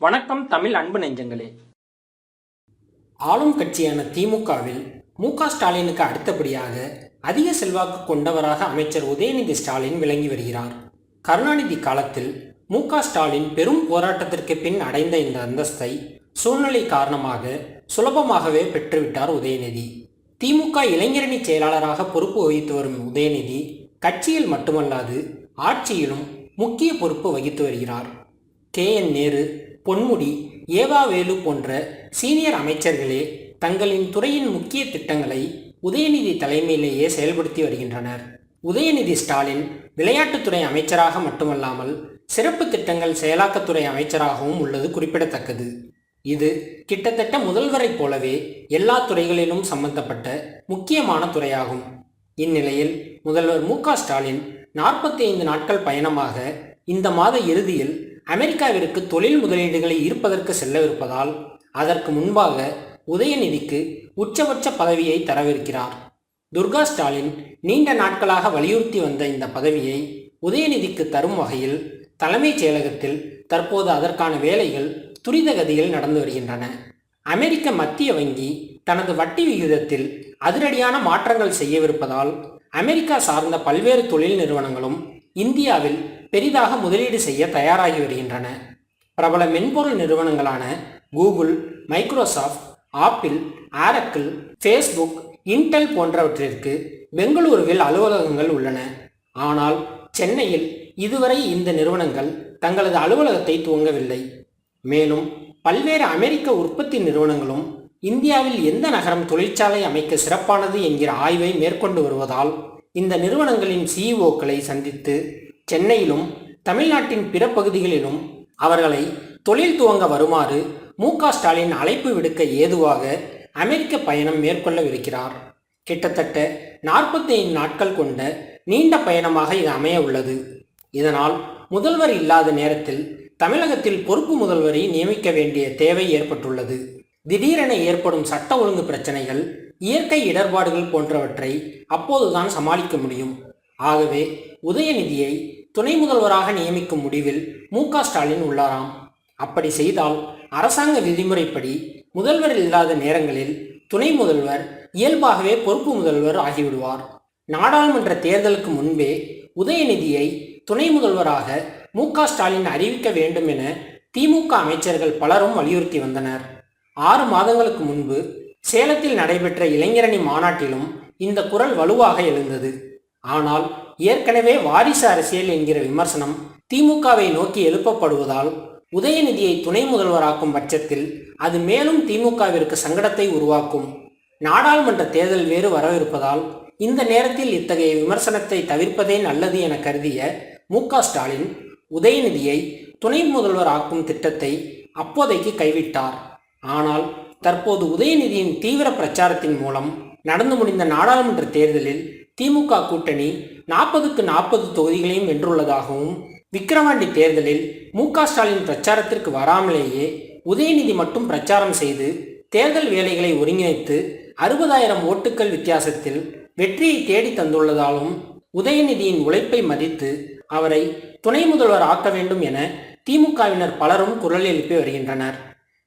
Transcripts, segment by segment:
வணக்கம் தமிழ் அன்பு நெஞ்சங்களே. ஆளும் கட்சியான திமுகவில் மு க ஸ்டாலினுக்கு அடுத்தபடியாக அதிக செல்வாக்கு கொண்டவராக அமைச்சர் உதயநிதி ஸ்டாலின் விளங்கி வருகிறார். கருணாநிதி காலத்தில் மு க ஸ்டாலின் பெரும் போராட்டத்திற்கு பின் அடைந்த இந்த அந்தஸ்தை சூழ்நிலை காரணமாக சுலபமாகவே பெற்றுவிட்டார் உதயநிதி. திமுக இளைஞரணி செயலாளராக பொறுப்பு வகித்து வரும் உதயநிதி கட்சியில் மட்டுமல்லாது ஆட்சியிலும் முக்கிய பொறுப்பு வகித்து வருகிறார். கே. என். நேரு பொன்முடி ஏவாவேலு போன்ற சீனியர் அமைச்சர்களே தங்களின் துறையின் முக்கிய திட்டங்களை உதயநிதி தலைமையிலேயே செயல்படுத்தி வருகின்றனர். உதயநிதி ஸ்டாலின் விளையாட்டுத்துறை அமைச்சராக மட்டுமல்லாமல் சிறப்பு திட்டங்கள் செயலாக்கத்துறை அமைச்சராகவும் உள்ளது குறிப்பிடத்தக்கது. இது கிட்டத்தட்ட முதல்வரைப் போலவே எல்லா துறைகளிலும் சம்பந்தப்பட்ட முக்கியமான துறையாகும். இந்நிலையில் முதல்வர் மு ஸ்டாலின் நாற்பத்தி ஐந்து நாட்கள் பயணமாக இந்த மாத இறுதியில் அமெரிக்காவிற்கு தொழில் முதலீடுகளை ஈர்ப்பதற்கு செல்லவிருப்பதால் அதற்கு முன்பாக உதயநிதிக்கு உச்சபட்ச பதவியை தரவிருக்கிறார். துர்கா ஸ்டாலின் நீண்ட நாட்களாக வலியுறுத்தி வந்த இந்த பதவியை உதயநிதிக்கு தரும் வகையில் தலைமைச் செயலகத்தில் தற்போது அதற்கான வேலைகள் துரித கதியில் நடந்து வருகின்றன. அமெரிக்க மத்திய வங்கி தனது வட்டி விகிதத்தில் அதிரடியான மாற்றங்கள் செய்யவிருப்பதால் அமெரிக்கா சார்ந்த பல்வேறு தொழில் நிறுவனங்களும் இந்தியாவில் பெரிதாக முதலீடு செய்ய தயாராகி வருகின்றன. பிரபல மென்பொருள் நிறுவனங்களான Google Microsoft Apple Oracle Facebook Intel போன்றவற்றிற்கு பெங்களூருவில் அலுவலகங்கள் உள்ளன. ஆனால் சென்னையில் இதுவரை இந்த நிறுவனங்கள் தங்களது அலுவலகத்தை துவங்கவில்லை. மேலும் பல்வேறு அமெரிக்க உற்பத்தி நிறுவனங்களும் இந்தியாவில் எந்த நகரம் தொழிற்சாலை அமைக்க சிறப்பானது என்கிற ஆய்வை மேற்கொண்டு வருவதால் இந்த நிறுவனங்களின் சிஇஓக்களை சந்தித்து சென்னையிலும் தமிழ்நாட்டின் பிற பகுதிகளிலும் அவர்களை தொழில் துவங்க வருமாறு மு ஸ்டாலின் அழைப்பு விடுக்க ஏதுவாக அமெரிக்க பயணம் மேற்கொள்ளவிருக்கிறார். கிட்டத்தட்ட நாற்பத்தி ஐந்து நாட்கள் கொண்ட நீண்ட பயணமாக இது அமைய உள்ளது இதனால் முதல்வர் இல்லாத நேரத்தில் தமிழகத்தில் பொறுப்பு முதல்வரை நியமிக்க வேண்டிய தேவை ஏற்பட்டுள்ளது. திடீரென ஏற்படும் சட்ட ஒழுங்கு பிரச்சனைகள் இயற்கை இடர்பாடுகள் போன்றவற்றை அப்போதுதான் சமாளிக்க முடியும். ஆகவே உதயநிதியை துணை முதல்வராக நியமிக்கும் முடிவில் மு ஸ்டாலின் உள்ளாராம். அப்படி செய்தால் அரசாங்க விதிமுறைப்படி முதல்வர் இல்லாத நேரங்களில் துணை முதல்வர் இயல்பாகவே பொறுப்பு முதல்வர் ஆகிவிடுவார். நாடாளுமன்ற தேர்தலுக்கு முன்பே உதயநிதியை துணை முதல்வராக மு ஸ்டாலின் அறிவிக்க வேண்டும் என திமுக அமைச்சர்கள் பலரும் வலியுறுத்தி வந்தனர். ஆறு மாதங்களுக்கு முன்பு சேலத்தில் நடைபெற்ற இளைஞரணி மாநாட்டிலும் இந்த குரல் வலுவாக எழுந்தது. ஆனால் ஏற்கனவே வாரிசு அரசியல் என்கிற விமர்சனம் திமுகவை நோக்கி எழுப்பப்படுவதால் உதயநிதியை துணை முதல்வராக்கும் பட்சத்தில் அது மேலும் திமுகவிற்கு சங்கடத்தை உருவாக்கும். நாடாளுமன்ற தேர்தல் வேறு வரவிருப்பதால் இந்த நேரத்தில் இத்தகைய விமர்சனத்தை தவிர்ப்பதே நல்லது என கருதிய மு ஸ்டாலின் உதயநிதியை துணை முதல்வர் ஆக்கும் திட்டத்தை அப்போதைக்கு கைவிட்டார். ஆனால் தற்போது உதயநிதியின் தீவிர பிரச்சாரத்தின் மூலம் நடந்து முடிந்த நாடாளுமன்ற தேர்தலில் திமுக கூட்டணி நாற்பதுக்கு நாற்பது தொகுதிகளையும் வென்றுள்ளதாகவும் விக்கிரவாண்டி தேர்தலில் மு ஸ்டாலின் பிரச்சாரத்திற்கு வராமலேயே உதயநிதி மட்டும் பிரச்சாரம் செய்து தேர்தல் வேலைகளை ஒருங்கிணைத்து அறுபதாயிரம் ஓட்டுக்கள் வித்தியாசத்தில் வெற்றியை தேடி தந்துள்ளதாலும் உதயநிதியின் உழைப்பை மதித்து அவரை துணை முதல்வர் ஆக்க வேண்டும் என திமுகவினர் பலரும் குரல் எழுப்பி வருகின்றனர்.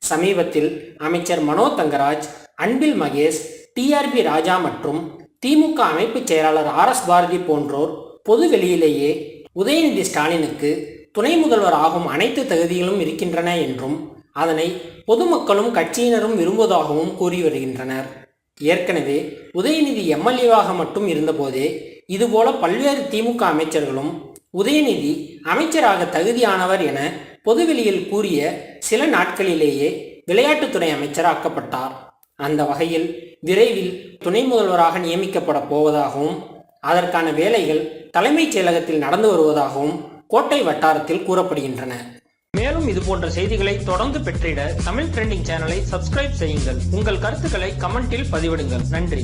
சமீபத்தில் அமைச்சர் மனோ தங்கராஜ் அன்பில் மகேஷ் டிஆர்பி ராஜா மற்றும் திமுக அமைப்பு செயலாளர் ஆர் எஸ் பாரதி போன்றோர் பொது வெளியிலேயே உதயநிதி ஸ்டாலினுக்கு துணை முதல்வர் ஆகும் அனைத்து தகுதிகளும் இருக்கின்றன என்றும் அதனை பொதுமக்களும் கட்சியினரும் விரும்புவதாகவும் கூறி வருகின்றனர். ஏற்கனவே உதயநிதி எம்எல்ஏவாக மட்டும் இருந்தபோதே இதுபோல பல்வேறு திமுக அமைச்சர்களும் உதயநிதி அமைச்சராக தகுதியானவர் என பொதுவெளியில் கூறிய சில நாட்களிலேயே விளையாட்டுத்துறை அமைச்சராக்கப்பட்டார். அந்த வகையில் விரைவில் துணை முதல்வராக நியமிக்கப்பட போவதாகவும் அதற்கான வேலைகள் தலைமைச் செயலகத்தில் நடந்து வருவதாகவும் கோட்டை வட்டாரத்தில் கூறப்படுகின்றன. மேலும் இது போன்ற செய்திகளை தொடர்ந்து பெற்றிட தமிழ் ட்ரெண்டிங் சேனலை சப்ஸ்கிரைப் செய்யுங்கள். உங்கள் கருத்துக்களை கமெண்டில் பதிவிடுங்கள். நன்றி.